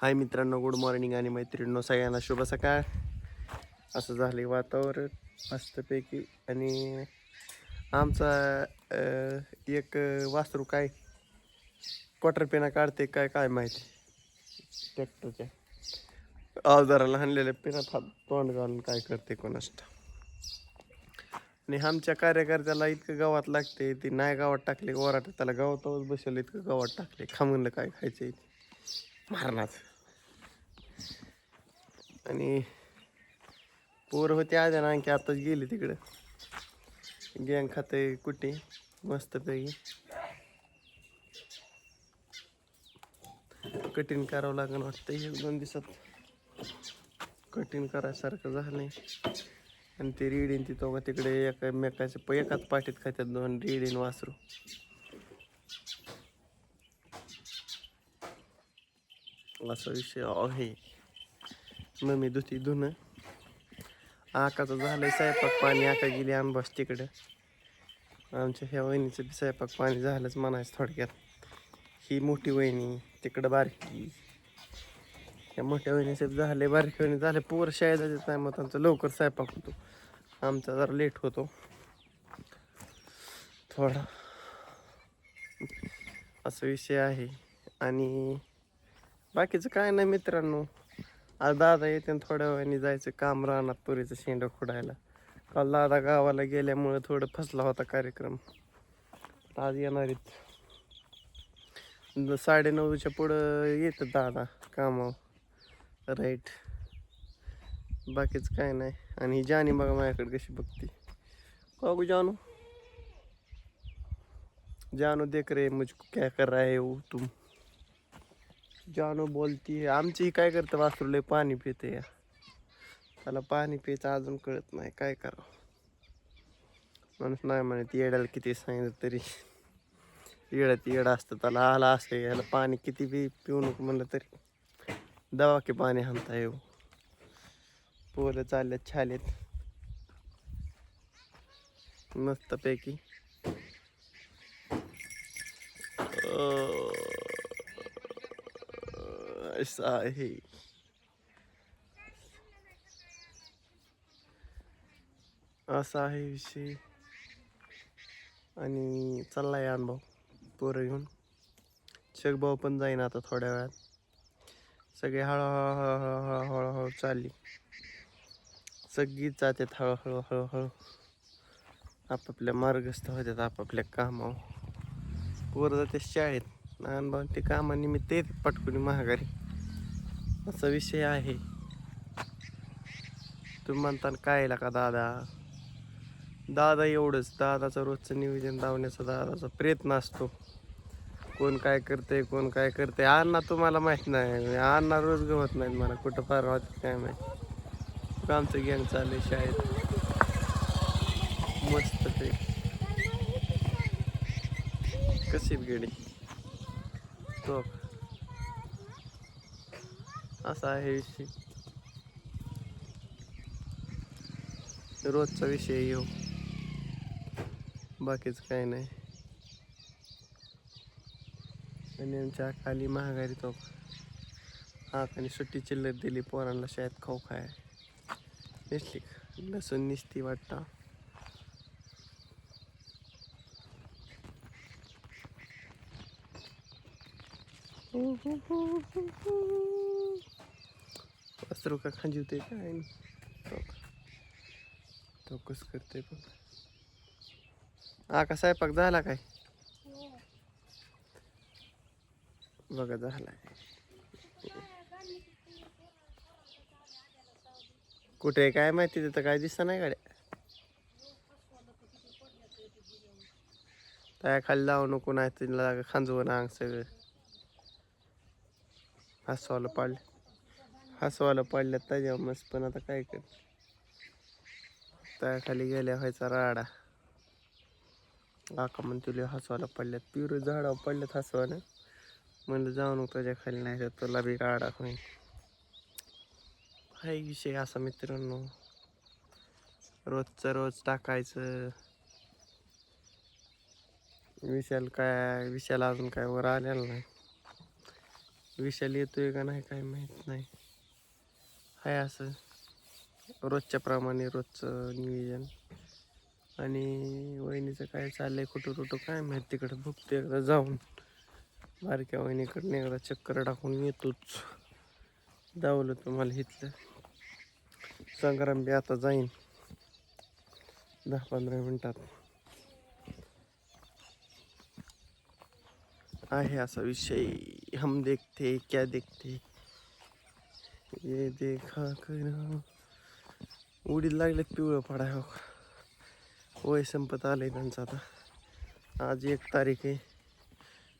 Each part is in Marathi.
हाय मित्रांनो गुड मॉर्निंग आणि मैत्रिणींनो सगळ्यांना शुभ सकाळ. असं झाले वातावरण मस्तपैकी. आणि आमचा एक वासरू काय क्वार्टर पेना काढते काय काय माहिती. ट्रॅक्टरच्या. अवजाराला हाणलेल्या पेनात हात तोंड घालून काय करते कोणास आणि आमच्या कार्यकर्त्याला इतकं गावात लागते ते नाही गावात टाकले वराट त्याला गावातच बसवलं इतकं गावात टाकले खा म्हणलं काय खायचं मारणार. आणि पोर होते आज ना आणखी आताच गेली तिकडं. गँग खाते कुठे? मस्तपैकी. कठीण करावं लागेल वाटतं एक दोन दिवसात कठीण करायसारखं झालंय. आणि ते रिडीन ती तो तिकडे एकमेकाच्या प एकाच पाठीत खात्यात दोन रेडीन वासरू. असा विषय आहे. मम्मी धुती धुणं. आकाचं झालंय स्वयंपाक पाणी आका गेली आंबास तिकडं. आमच्या ह्या वहिनीचं बी स्वयंपाक पाणी झालंच म्हणायचं थोडक्यात. ही मोठी वहिनी तिकडं बारकी. या मोठ्या वहिनीचं झाले झालंय बारकी वहिनी झाले पोर शाळेत जायचं नाही मग आमचं लवकर स्वयंपाक होतो. आमचा जरा लेट होतो. थोडा. असा विषय आहे. आणि बाकीचं काय नाही मित्रांनो. आज दादा येते आणि थोड्या वेळाने जायचं. काम राहणार तुरीचं शेंड खुडायला. काल दादा गावाला गेल्यामुळे थोडं फसला होता कार्यक्रम. आज येणार आहेत. साडे नऊच्या पुढं येतं दादा कामावर. राईट. बाकीच काय नाही. आणि ही जानी बघा माझ्याकडे कशी बघते. बघू जानू? जानू देख रे मुझको क्या कर रहा है वो तुम? जानू बोलती आमची काय करतं वासरू लय पाणी पिते या. त्याला पाणी प्यायचं अजून कळत नाही काय करावं? माणूस नाही म्हणत येड्याला किती सांगितलं तरी. येड्यात येडा असतं त्याला आला असं याला पाणी किती बी पिऊ नको म्हणलं तरी. दवा की पाणी हाणता येऊ. पोरं चालल्यात छालेत. मस्तपैकी. असं आहे असा आहे विषय आणि चाललाय अनुभव पोरं घेऊन शेखभाऊ पण जाईन आता थोड्या वेळात सगळे हळूहळू हळूहळू हळूहळू चालली. सगळीच जातात हळूहळू हळूहळू आपापल्या मार्गस्थ होतात आपापल्या कामावर. पोरं जाते शाळेत. लहान भाऊ ते कामानिमित्त येतात पटकुनी महागारी असा विषय आहे. तुम्ही म्हणता काय का दादा? दादा एवढंच. दादाचं रोजचं नियोजन लावण्याचा दादाचा प्रयत्न असतो. कोण काय करते कोण काय करते अण्णा तुम्हाला माहीत नाही. अण्णा रोज गवत नाहीत मला कुठं फार वाटत काय माहीत. आमचं गँग चालू आहे शाळेत. मस्त ते. कशी गेली तो. असा आहे विषय. रोजचा विषय येऊ बाकीच काय नाही. आणि आमच्या खाली महागारी तो. आणि सुट्टी चिल्लर दिली पोरांना शाळेत खाऊ खाय. नेसली लसूण निसती वाटतं. वस्त्र का नाही. तो का. तो चौकस करते पण. हा का स्वयंपाक झाला काय? बघा झाला. कुठे काय माहिती तिथं काय दिसत नाही गाड्या? त्या खाली लावू नको नाही तिला खांजवून अंग सगळं. हसवायला पाडलं. हसवायला पडल्यात त्याच्या मस्त पण आता काय कर? त्या खाली गेल्या व्हायचा राडा. काका म्हण तुला हसवायला पडल्यात. पिरू झाडावर पडल्यात हसवानं म्हणलं जाऊन तुझ्या खाली नाही तर तुला बी राडा होईल. हाय विषय असा मित्रांनो. रोजचं रोज टाकायचं. विशाल काय विशाल अजून काय वर आलेला नाही. विशाल येतोय का नाही काय माहीत नाही. आहे असं? रोजच्या प्रमाणे रोजचं नियोजन. आणि वहिनीचं काय चाललंय कुठं कुठं काय माहीत तिकडं? बघतो एकदा जाऊन. बारक्या वहिनीकडनं एकदा चक्कर टाकून येतोच. दावलं तुम्हाला इथलं. संग्राम बी आता जाईन. दहा पंधरा मिनटात. आहे असा विषय. हम देखते क्या देखते. ये देखा कर। उडीद लागलेत पिवळं पडाय हो. वय संपत आलंय त्यांचं आता. आज एक तारीख आहे.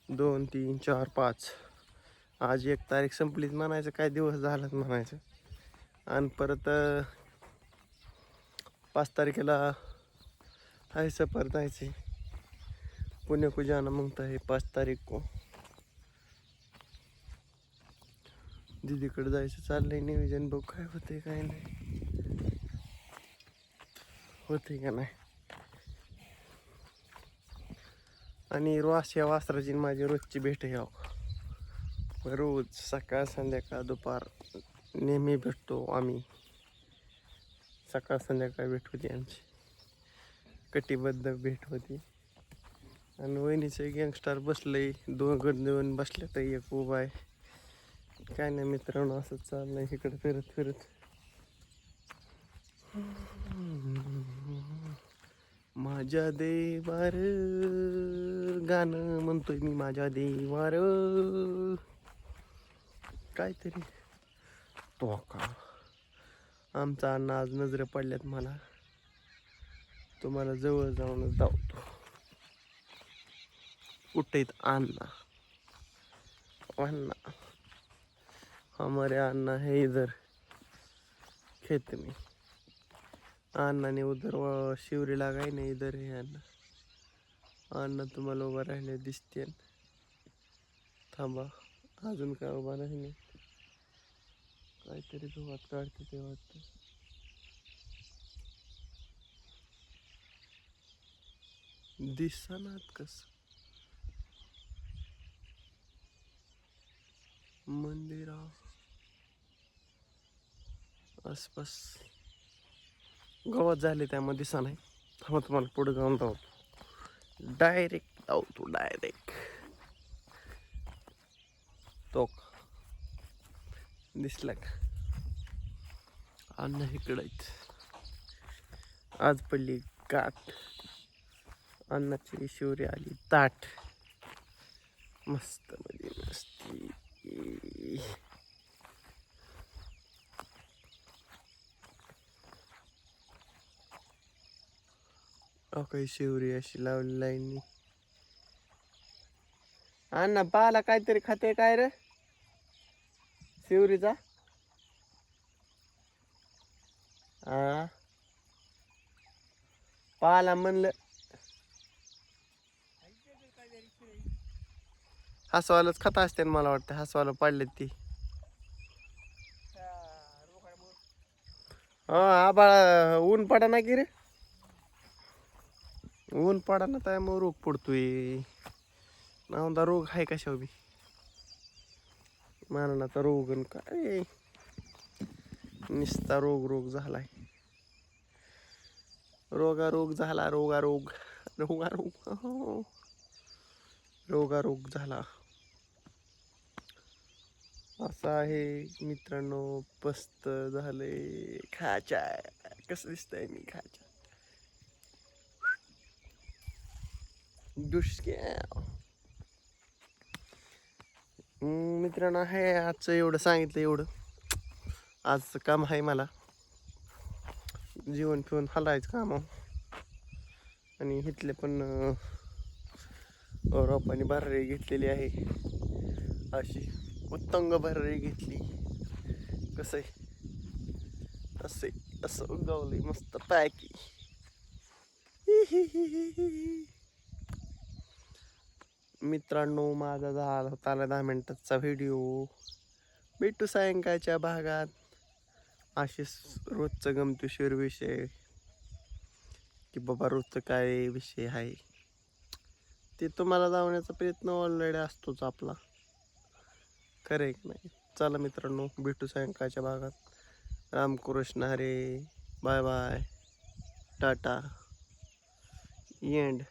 दोन तीन चार पाच. आज एक तारीख संपलीच म्हणायचं काय दिवस झालाच म्हणायचं. आणि परत पाच तारखेला आहे सफर जायचे पुणे मग तर मागता पाच तारीख को. दीदीकडे जायचं चाललंय नियोजन बघ काय होते काय नाही. होते का नाही? आणि रोज या वासराची माझी रोजची भेट घ्याव रोज सकाळ संध्याकाळ दुपार नेहमी भेटतो आम्ही. सकाळ संध्याकाळ भेट होती आमची. कटिबद्ध भेट होती. आणि वहिनीचं गँगस्टार बसलंय. दोन गण दोन बसले तर एक उभा आहे. काय नाही मित्रांनो असंच चाललंय इकडे फिरत फिरत. माझ्या देवार गाणं म्हणतोय मी माझ्या देवार. काहीतरी तो का आमचा अण्णा आज नजरे पडल्यात मला. तुम्हाला जवळ जाऊनच धावतो कुठे अन्ना अन्ना हमारे अन्ना है इधर. खेत में. अन्ना ने उधर शिवरी लगाई ना इधर है अन्ना अन्ना तुम्हाला उभा राहिले दिसते थांबा अजून काय उभा नाही काहीतरी धुवात काढते ते वाटतं दिसनात कस? मंदिरा आसपास गावात झाले त्यामध्ये दिसा नाही थांबा तुम्हाला पुढे जाऊन धावतो डायरेक्ट धावतो डायरेक्ट तो. दिसला का? अन्न इकडं आज पडली काट अन्नाची शिवरी आली ताट. मस्त म्हणजे मस्ती. काही शिवरी अशी लावली लाईनी अण्णा पाला काहीतरी खाते काय रे? शिवरीचा? हा पाला म्हणलं. हसवायलाच खाता असते मला वाटतं हसवायला पडले ती. हा आबाळा ऊन पडा ना की रे. ऊन पडा ना त्यामुळे रोग पडतोय. नावदा रोग आहे कशा बी. मारणाचा रोग काय? निस्ता रोग रोग झालाय. रोगारोग झाला रोगारोग रोगारोग. हो. रोगारोग झाला. असा आहे मित्रांनो पस्त झाले खाचा कसं दिसतंय मी खाचा दुष्क्या मित्रांनो आहे आजचं एवढं सांगितलं एवढं. आजचं काम आहे मला. जेवण पिऊन हलायचं काम. आणि इथले पण अं, रोपाने घेतलेली आहे. अशी उत्तंग भरारी घेतली. कसं आहे असं आहे, असं उगवलंय मस्त पॅकी मित्रांनो माझा झाला होता दहा मिनटाचा व्हिडिओ भेटू सायंकाळच्या भागात. असे रोजचं गमतीशीर विषय. की बाबा रोजचं काय विषय आहे? ते तुम्हाला जावण्याचा प्रयत्न ऑलरेडी असतोच आपला. खरं की नाही? चला मित्रांनो भेटू सायंकाळच्या भागात. रामकृष्ण हरे. Bye bye. टाटा. एंड